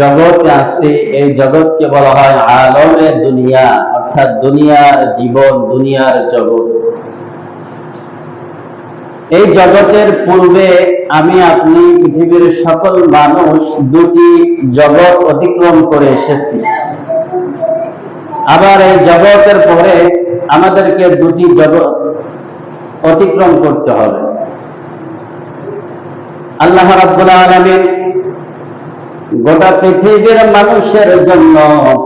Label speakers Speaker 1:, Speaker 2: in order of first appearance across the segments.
Speaker 1: জগতে আছে এই জগৎকে বলা হয় আলমে দুনিয়া, অর্থাৎ দুনিয়ার জীবন, দুনিয়ার জগৎ। এই জগতের পূর্বে আমি, আপনি, পৃথিবীর সকল মানুষ দুটি জগৎ অতিক্রম করে এসেছি। আবার এই জগতের পরে আমাদেরকে দুটি জগৎ অতিক্রম করতে হবে। আল্লাহ রাব্বুল আলামিন গোটা পৃথিবীর মানুষের জন্য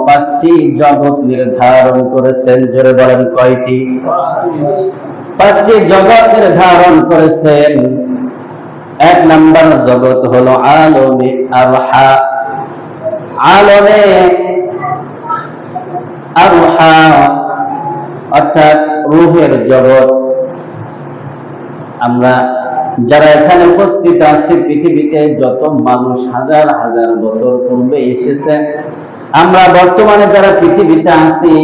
Speaker 1: পাঁচটি জগৎ নির্ধারণ করেছেন। জোরে বলেন কয়টি? পাঁচটি জগৎ নির্ধারণ করেছেন। এক নাম্বার জগৎ হলো আলমে আরহা। আলমে আরহা অর্থাৎ রুহের জগৎ। আমরা যারা এখানে উপস্থিত আছে, পৃথিবীতে যত মানুষ হাজার হাজার বছর পূর্বে এসেছে, আমরা বর্তমানে যারা পৃথিবীতে আছি,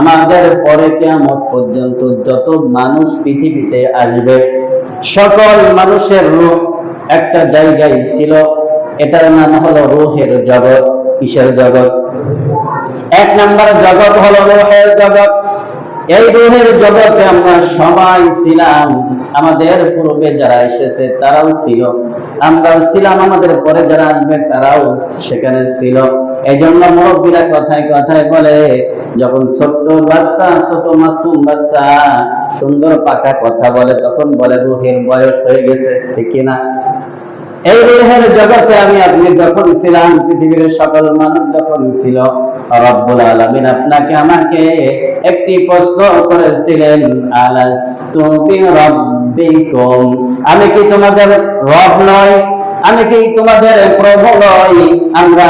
Speaker 1: আমাদের পরে কেমন পর্যন্ত যত মানুষ পৃথিবীতে আসবে, সকল মানুষের রূহ একটা জায়গায় ছিল, এটার নাম হলো রোহের জগৎ। কিসের জগৎ? এক নম্বর জগৎ হলো রোহের জগৎ। এই রুহের জগতে আমরা সবাই ছিলাম। আমাদের পূর্বে যারা এসেছে, তারাও ছিল। আমরাও ছিলাম, আমাদের পরে যারা আসবে, তারাও সেখানে ছিল। এই জন্য মুরব্বীরা কথায় কথায় বলে, যখন ছোট্ট বাচ্চা, ছোট মাসুম বাচ্চা সুন্দর পাকা কথা বলে, তখন বলে রুহের বয়স হয়ে গেছে, ঠিক কিনা এই রুহের জগতে আমি আপনি যখন ছিলাম, পৃথিবীর সকল মানুষ যখন ছিল রব্বুল আলামিন আপনাকে আমাকে একটি প্রশ্ন করেছিলেন, আলাস্তু আমি কি তোমাদের রব আমি কি তোমাদের প্রভু নই? আমরা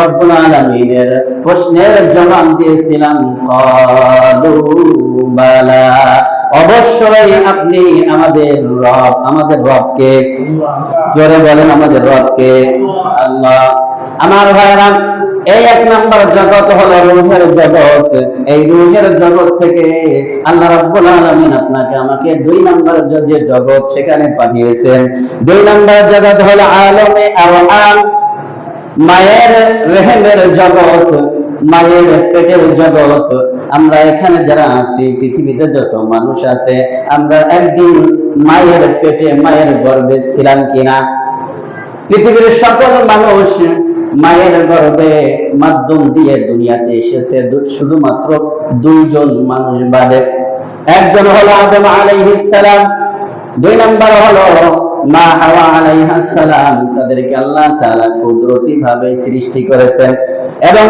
Speaker 1: রব্বুল আলামিনের প্রশ্নের জবাব দিয়েছিলাম বালা। অবশ্যই আপনি আমাদের রব, আমাদের রবকে, জোরে বলেন আমাদের রবকে, আল্লাহ। আমার ভাইরা এই এক নাম্বার জগৎ হলো রুহের জগৎ। এই রুহের জগৎ থেকে আল্লাহ রাব্বুল আলামিন আপনাকে আমাকে দুই নাম্বার যে জগৎ সেখানে পাঠিয়েছেন। দুই নাম্বার জগৎ হলো আলমে আরহাম মায়ের রেহেমের জগৎ, মায়ের পেটের জগৎ। আমরা এখানে যারা আছি, পৃথিবীতে যত মানুষ আছে, আমরা একদিন মায়ের পেটে, মায়ের গর্ভে ছিলাম কিনা? পৃথিবীর সকল মানুষ মায়ের গর্বে মাধ্যম দিয়ে দুনিয়াতে এসেছে। শুধুমাত্র দুইজন মানুষ বাদে একজন হলো আদম আলাইহিস সালাম, দুই নাম্বার হলো মা হাওয়া আলাইহাস সালাম তাদেরকে আল্লাহ তাআলা কুদরতি ভাবে সৃষ্টি করেছেন এবং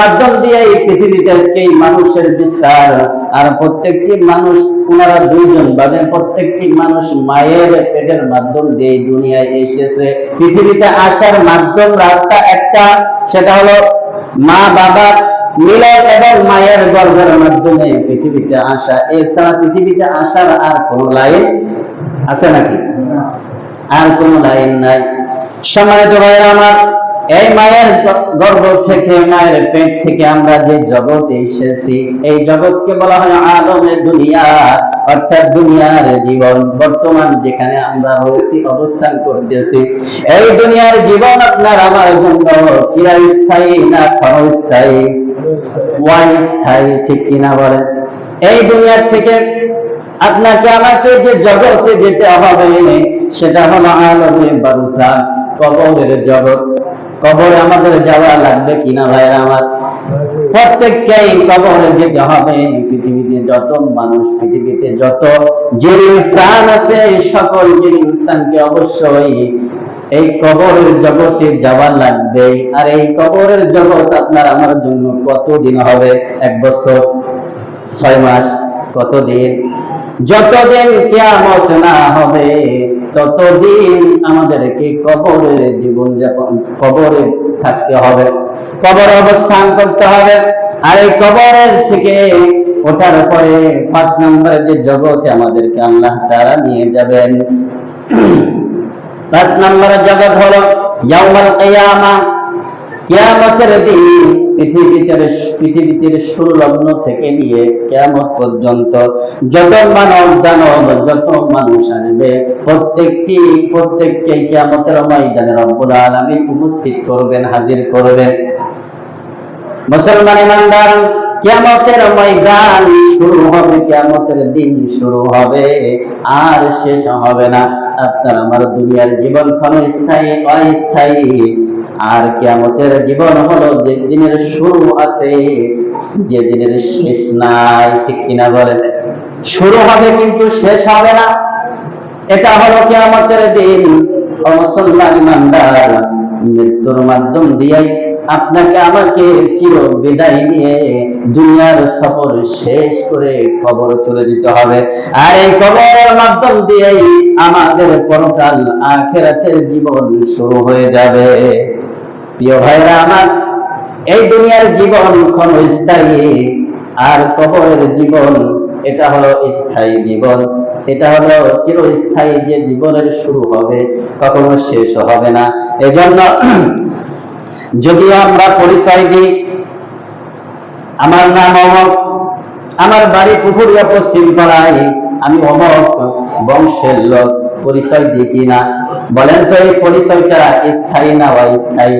Speaker 1: মাধ্যম দিয়ে এই পৃথিবীতে এই মানুষের বিস্তার আর প্রত্যেকটি মানুষ ওনারা দুইজন বাদে প্রত্যেকটি মানুষ মায়ের পেটের মাধ্যম দিয়ে দুনিয়ায় এসেছে। পৃথিবীতে আসার মাধ্যম রাস্তা একটা, সেটা হলো মা বাবা মিলন এবং মায়ের গর্ভের মাধ্যমে পৃথিবীতে আসা। এছাড়া পৃথিবীতে আসার আর কোনো লাইন আছে নাকি? আর কোনো লাইন নাই। সম্মানিত ভাইয়ের আমার, এই মায়ের গর্ভ থেকে, মায়ের পেট থেকে আমরা যে জগতে এসেছি, এই জগৎকে বলা হয় আলমের দুনিয়া, অর্থাৎ দুনিয়ার জীবন। বর্তমান যেখানে আমরা রয়েছি, অবস্থান করতেছি, এই দুনিয়ার জীবন আপনার আমার জন্য চিরস্থায়ী না ক্ষণস্থায়ী? স্থায়ী ঠিক কিনা বলেন এই দুনিয়ার থেকে আপনাকে আমাকে যে জগতে যেতে হবে সেটা হলো আলমে বারুসা, কবরের জগৎ। কবরে আমাদের যাওয়া লাগবে কিনা ভাইরা আমার? প্রত্যেককেই কবরে যেতে হবে। পৃথিবীতে যত মানুষ, পৃথিবীতে যত যে ইনসান আছে, সকল যে ইনসানকে অবশ্যই এই কবরের জগতে যাওয়া লাগবে। আর এই কবরের জগৎ আপনার আমার জন্য কতদিন হবে? এক বছর? ছয় মাস? কতদিন? যতদিন কেয়ামত না হবে ততদিন আমাদেরকে কবরে জীবন যাপন কবরে থাকতে হবে। কবরে অবস্থান করতে হবে। আর এই কবরের থেকে ওঠার পরে পাঁচ নম্বরে যে জগতে আমাদেরকে আল্লাহ তারা নিয়ে যাবেন। পাঁচ নম্বরের জগৎ হলো ইয়াউমাল কিয়ামা। কিয়ামতের দিন পৃথিবীতে পৃথিবীতে শুরু লগ্ন থেকে নিয়ে কেমন পর্যন্ত যত মানব দানব, যত মানুষ আসবে, প্রত্যেকটি, প্রত্যেককে কেমতের ময়দানে রব্বুল আলামিন উপস্থিত করবেন, হাজির করবেন। মুসলমান ইমানদার, কিয়ামতের ময়দান শুরু হবে, কিয়ামতের দিন শুরু হবে, আর শেষ হবে না। আপনার আমার দুনিয়ার জীবন ক্ষণস্থায়ী অস্থায়ী আর কিয়ামতের জীবন হলো যে দিনের শুরু আছে, যে দিনের শেষ নাই, ঠিক কিনা বলেন? শুরু হবে কিন্তু শেষ হবে না। এটা হলো কিয়ামতের দিন। ও ইমানদার, মৃত্যুর মাধ্যম দিয়েই আপনাকে আমাকে চির বিদায় নিয়ে দুনিয়ার সফর শেষ করে খবর চলে দিতে হবে। আর এই খবরের মাধ্যম দিয়েই আমাদের পরকাল আখেরাতের জীবন শুরু হয়ে যাবে। প্রিয় ভাইরা আমার, এই দুনিয়ার জীবন ক্ষণস্থায়ী আর কবরের জীবন, এটা হলো স্থায়ী জীবন। এটা হলো চিরস্থায়ী যে জীবনের শুরু হবে, কখনো শেষ হবে না। এজন্য যদিও আমরা পরিচয় দিই, আমার নাম অমক আমার বাড়ি পুকুরিয়া পশ্চিম পাড়ায় আমি অমক বংশের লোক, পরিচয় দিই কিনা বলেন তো এই পরিচয়টা স্থায়ী না অস্থায়ী?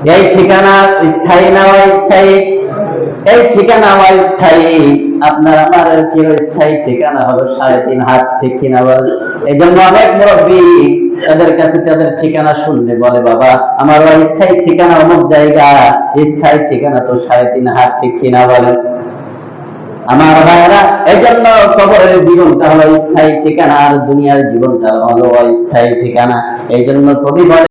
Speaker 1: এই ঠিকানা স্থায়ী না অস্থায়ী? এই ঠিকানা অস্থায়ী। আপনার আমার চিরস্থায়ী ঠিকানা হলো সাড়ে তিন হাত, ঠিক কিনা বল? এই জন্য অনেক মুরব্বী তাদের কাছে তাদের ঠিকানা শুনলে বলে, বাবা, আমার অস্থায়ী ঠিকানা অমুক জায়গা, স্থায়ী ঠিকানা তো সাড়ে তিন হাত, ঠিক কিনা বলেন আমার ভাইয়েরা এই জন্য কবরের জীবনটা হলো স্থায়ী ঠিকানা আর দুনিয়ার জীবনটা হলো অস্থায়ী ঠিকানা। এই জন্য কবি বলে